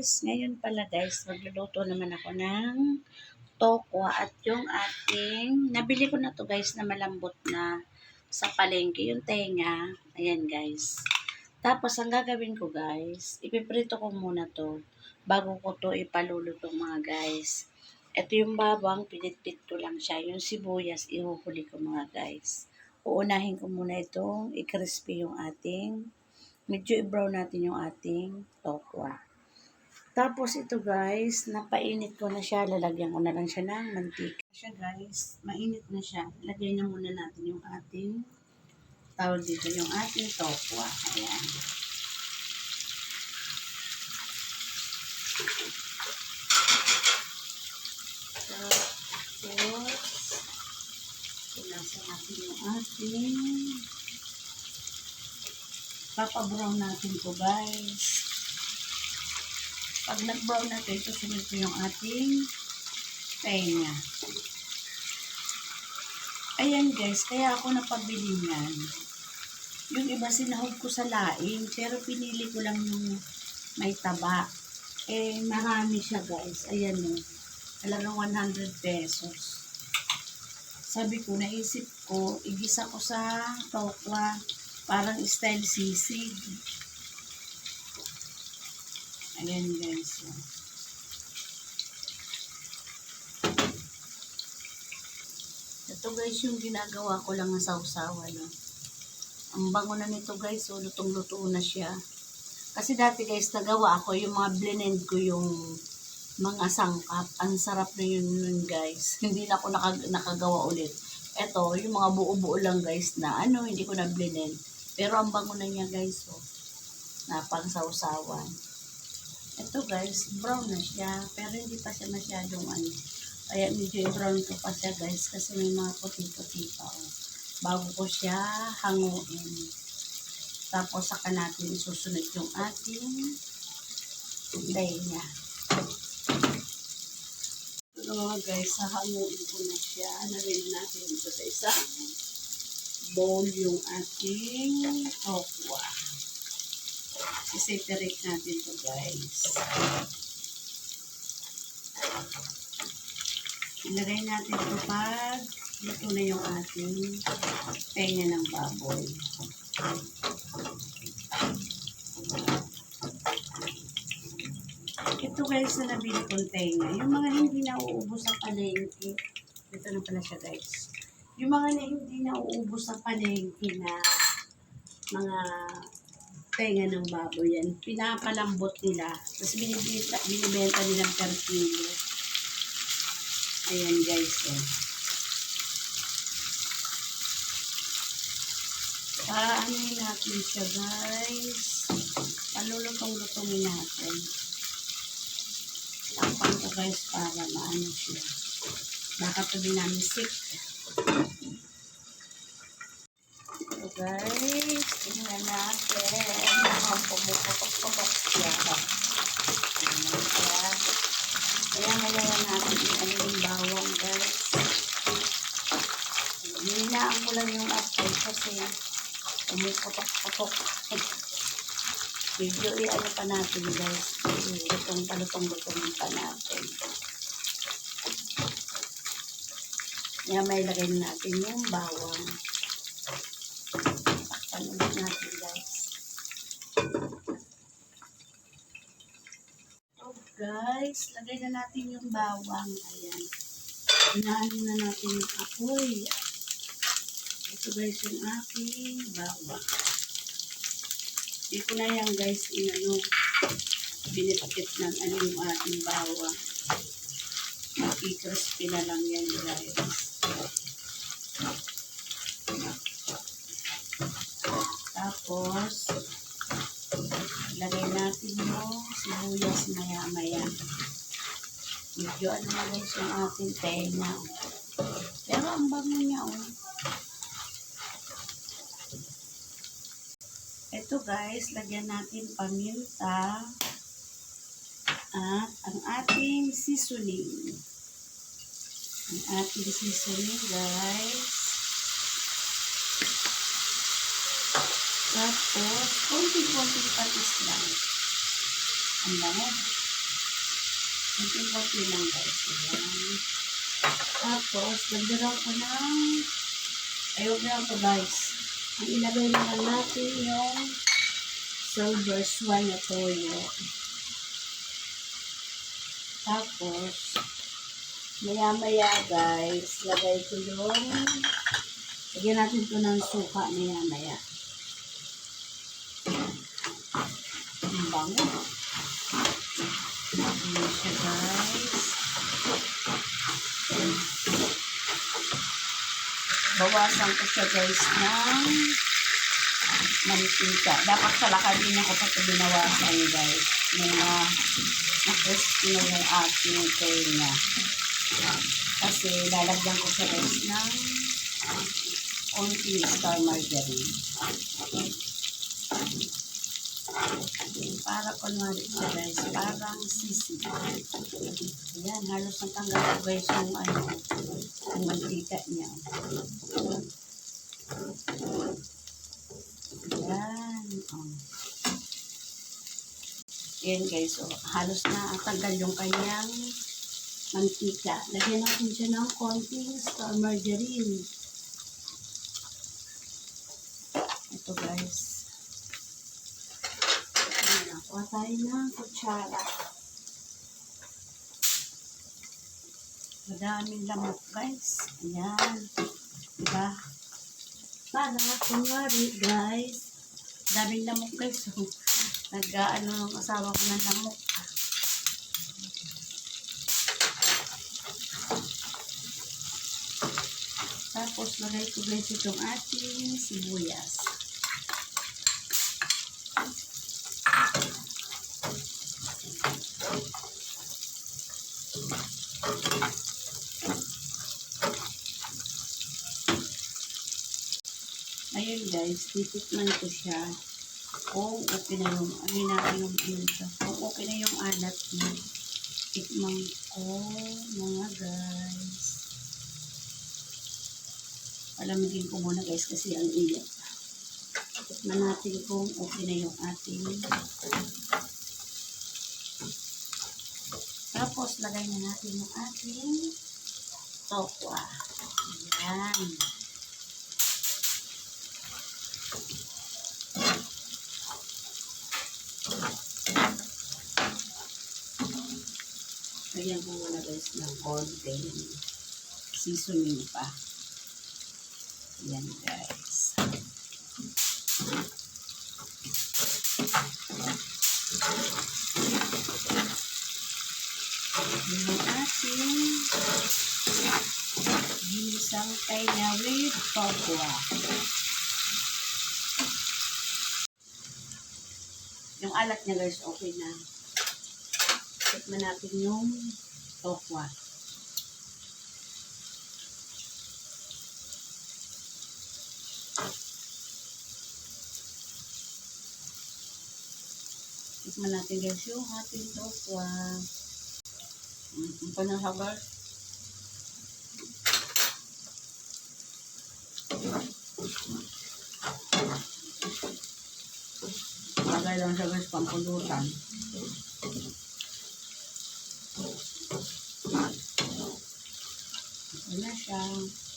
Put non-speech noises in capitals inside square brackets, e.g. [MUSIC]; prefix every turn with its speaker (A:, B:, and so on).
A: guys, ngayon pala guys, magluluto naman ako ng tokwa at yung ating, nabili ko na to guys na malambot na sa palengke, yung tenga, ayan guys. Tapos ang gagawin ko guys, ipiprito ko muna to bago ko to ipaluluto mga guys. Ito yung bawang, pinitpit ko lang siya. Yung sibuyas, ihuhuli ko mga guys. Uunahin ko muna itong i-crispy yung ating medyo i-brown natin yung ating tokwa. Tapos ito guys, napainit ko na siya. Lalagyan ko na lang siya ng mantika. Siya guys, mainit na siya. Lagay na muna natin yung ating tawag dito yung ating tokwa. Ayan. Tapos, pinasa natin yung ating papabrown natin to guys. Pag nag-brown na ito, susunod ko yung ating tenga. Ayan guys, kaya ako napabili niyan. Yung iba sinahog ko sa laing, pero pinili ko lang yung may taba. Eh, marami siya guys. Ayan o. Talagang 100 pesos. Sabi ko, naisip ko, igisa ko sa tokwa parang style sisig. Ayan guys. oh. Ito guys yung ginagawa ko lang ng sausawa. No? Ang bango na nito guys. So lutong-luto na siya. Kasi dati guys nagawa ako yung mga blend ko yung mga sangkap. Ang sarap na yun nun guys. [LAUGHS] Hindi na ako nakag- nakagawa ulit. Ito, yung mga buo-buo lang guys na ano, hindi ko na blend. Pero ang bango na niya guys, oh. Na pang sausawan. Ito guys, brown na siya. Pero hindi pa siya masyadong ano. Kaya medyo i-brown ko pa siya guys. Kasi may mga puti-puti pa. Oh. Bago ko siya hanguin. Tapos saka natin isusunod yung ating day niya. Ito mga guys, hahanguin ko na siya. Nalagyan natin ito sa isang bowl yung ating tokwa. I-separate natin to guys. Ilagay natin ito pag luto na yung ating tenga ng baboy. Ito guys na nabili kong tenga. Yung mga hindi nauubos sa palengke. Ito na pala siya guys yung mga na hindi nauubos sa palengke na mga tenga ng baboy yan, pinapalambot nila. Tapos binibenta, binibenta nilang per kilo. Ayan guys. Oh. Paanoin natin siya guys. Palulutong-lutongin natin. Takpan ko guys para maano siya. Baka ito din namin sick. So guys, tingnan natin. Ang pumuputok-putok siya. Tingnan siya. Kaya ngayon natin ano yung bawang guys. Hinaan ko lang yung apoy kasi pumuputok-putok. Medyo i-ano pa natin guys. Lutong palutong-lutong pa natin. Kaya may lagay natin yung bawang. Takpan ulit natin guys. So guys, lagay na natin yung bawang. Ayan. Inaano na natin yung apoy. Ito guys yung aking bawang. Hindi ko na yan guys inano. Binitakit ng ano yung ating bawang. Makikrispy na lang yan guys. Tapos, sibuyas maya-maya. Medyo ano na guys yung ating tenga. Pero ang bango niya oh. Ito guys, lagyan natin paminta at ang ating seasoning. Ang ating seasoning guys. Tapos, konting-konting patis lang. Ang bango. Kunti-kunti lang guys. Ayan. Tapos, nagdaraw ko ng ayog na ito guys. Ang ilagay naman natin yung silver swan na toyo. Tapos, maya-maya guys, lagay ko yung lagyan natin ito ng suka maya-maya. Ang bango. Ayan siya guys. Bawasan ko siya guys ng mantika. Dapat sa lakadin ako pa ito binawasan guys. Mga na-crispy na yung ating tenga. Kasi lalagyan ko siya guys ng konting star margarine. Para kunwari siya guys, parang sisig. Ayan, halos natanggal ko guys yung ano, yung mantika niya. Oh. Ayan guys, oh, halos na tanggal yung kanyang mantika. Lagyan natin siya ng konting star margarine. Ito guys. Ayan, kuha tayo ng kutsara. Madaming lamok guys. Ayan. Diba? Para kunwari guys. Daming lamok guys. [LAUGHS] So, Nag-ano ang asawa ko ng lamok. Tapos lagay ko guys itong ating sibuyas. Ayun guys, titikman ko siya kung okay na yung, ano natin yung ano siya, kung okay na yung alat niya. Tikman ko, mga guys. Palamigin ko muna guys kasi ang init. Tikman natin kung okay na yung ating tapos, lagay na natin yung ating tokwa. Ayan. Lagyan ko muna guys ng konting seasoning pa. Ayan guys. Yung ating ginisang kaya with tokwa. Yung alat niya guys, okay na. Tikman natin yung tokwa. Tikman natin guys yung ating tokwa. Mm, Ang panang sabar. Bagay lang siya guys, pampulutan. Ito na siya.